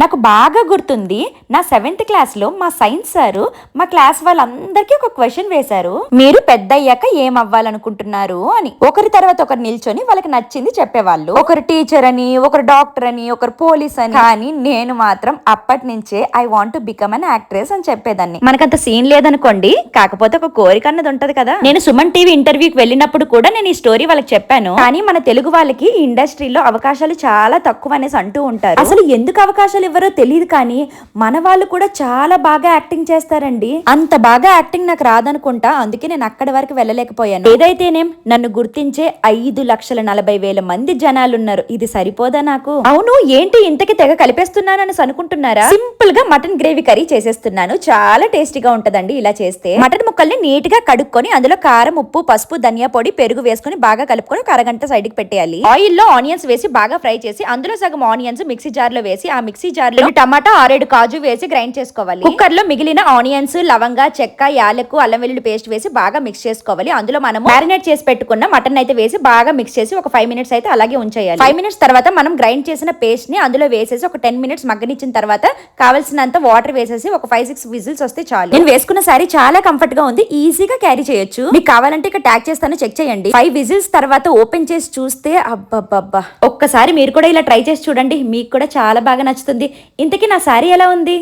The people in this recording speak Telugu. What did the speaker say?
నాకు బాగా గుర్తుంది. నా సెవెంత్ క్లాస్లో మా సైన్స్ సారు మా క్లాస్ వాళ్ళందరికీ ఒక క్వశ్చన్ వేశారు. మీరు పెద్ద అయ్యాక ఏం అవ్వాలనుకుంటున్నారు అని. ఒకరి తర్వాత ఒకరు నిల్చొని వాళ్ళకి నచ్చింది చెప్పేవాళ్ళు. ఒకరు టీచర్ అని ఒకరు డాక్టర్ అని ఒకరు పోలీస్ అని. కానీ నేను మాత్రం అప్పటి నుంచే I want to become an actress అని చెప్పేదాన్ని. మనకంత సీన్ లేదనుకోండి. కాకపోతే ఒక కోరిక అన్నది ఉంటది కదా. నేను సుమన్ టీవీ ఇంటర్వ్యూకి వెళ్ళినప్పుడు కూడా నేను ఈ స్టోరీ వాళ్ళకి చెప్పాను. కానీ మన తెలుగు వాళ్ళకి ఇండస్ట్రీలో అవకాశాలు చాలా తక్కువ అనేసి అంటూ ఉంటారు. అసలు ఎందుకు అవకాశాలు ఇవ్వరో తెలియదు కానీ మన వాళ్ళు కూడా చాలా బాగా యాక్టింగ్ చేస్తారండి. అంత బాగా యాక్టింగ్ నాకు రాదనుకుంటా అందుకే నేను అక్కడి వరకు వెళ్ళలేకపోయాను. ఏదైతేనేం నన్ను గుర్తించే ఐదు లక్షల నలభై వేల మంది జనాలు ఉన్నారు ఇది సరిపోదా నాకు? అవును ఏంటి ఇంతకి తెగ కలిపేస్తున్నానని అనుకుంటున్నారా సింపుల్గా మటన్ గ్రేవీ కర్రీ చేసేస్తున్నాను. చాలా టేస్టీగా ఉంటదండి ఇలా చేస్తే. మటన్ ముక్కల్ని నీట్గా కడుక్కొని అందులో కారం ఉప్పు పసుపు ధనియా పొడి పెరుగు వేసుకొని బాగా కలుపుకొని ఒక అరగంట సైడ్కి పెట్టేయాలి. ఆయిల్లో ఆనియన్స్ వేసి బాగా ఫ్రై చేసి అందులో సగం ఆనియన్స్ మిక్సీ జార్లో వేసి ఆ మిక్సీ జార్లో టమాటా ఆరేడు కాజు వేసి గ్రైండ్ చేసుకోవాలి. కుక్కర్లో మిగిలిన ఆనియన్స్ లవంగా చెక్క యాలకు అల్లం వెల్లుల్లి పేస్ట్ వేసి బాగా మిక్స్ చేసుకోవాలి. అందులో మనం మ్యారినేట్ చేసి పెట్టుకున్న మటన్ అయితే వేసి బాగా మిక్స్ చేసి ఒక ఫైవ్ మినిట్స్ అయితే అలాగే ఉంచేయాలి. ఫైవ్ మినిట్స్ తర్వాత మనం గ్రైండ్ చేసిన పేస్ట్ని అందులో వేసేసి ఒక టెన్ మినిట్స్ మగ్గనిచ్చిన తర్వాత కావాల్సినంత వాటర్ వేసేసి ఒక ఫైవ్ సిక్స్ విజిల్స్ వస్తే చాలు. నేను వేసుకున్న సారీ చాలా కంఫర్ట్గా ఉంది. ఈజీగా క్యారీ చేయొచ్చు. మీకు కావాలంటే ఇక్కడ ట్యాగ్ చేస్తాను చెక్ చేయండి. ఫైవ్ విజిల్స్ తర్వాత ఓపెన్ చేసి చూస్తే అబ్బబ్బబ్బా. ఒక్కసారి మీరు కూడా ఇలా ట్రై చేసి చూడండి. మీకు కూడా చాలా బాగా నచ్చుతుంది. ఇంతకీ నా శారీ ఎలా ఉంది?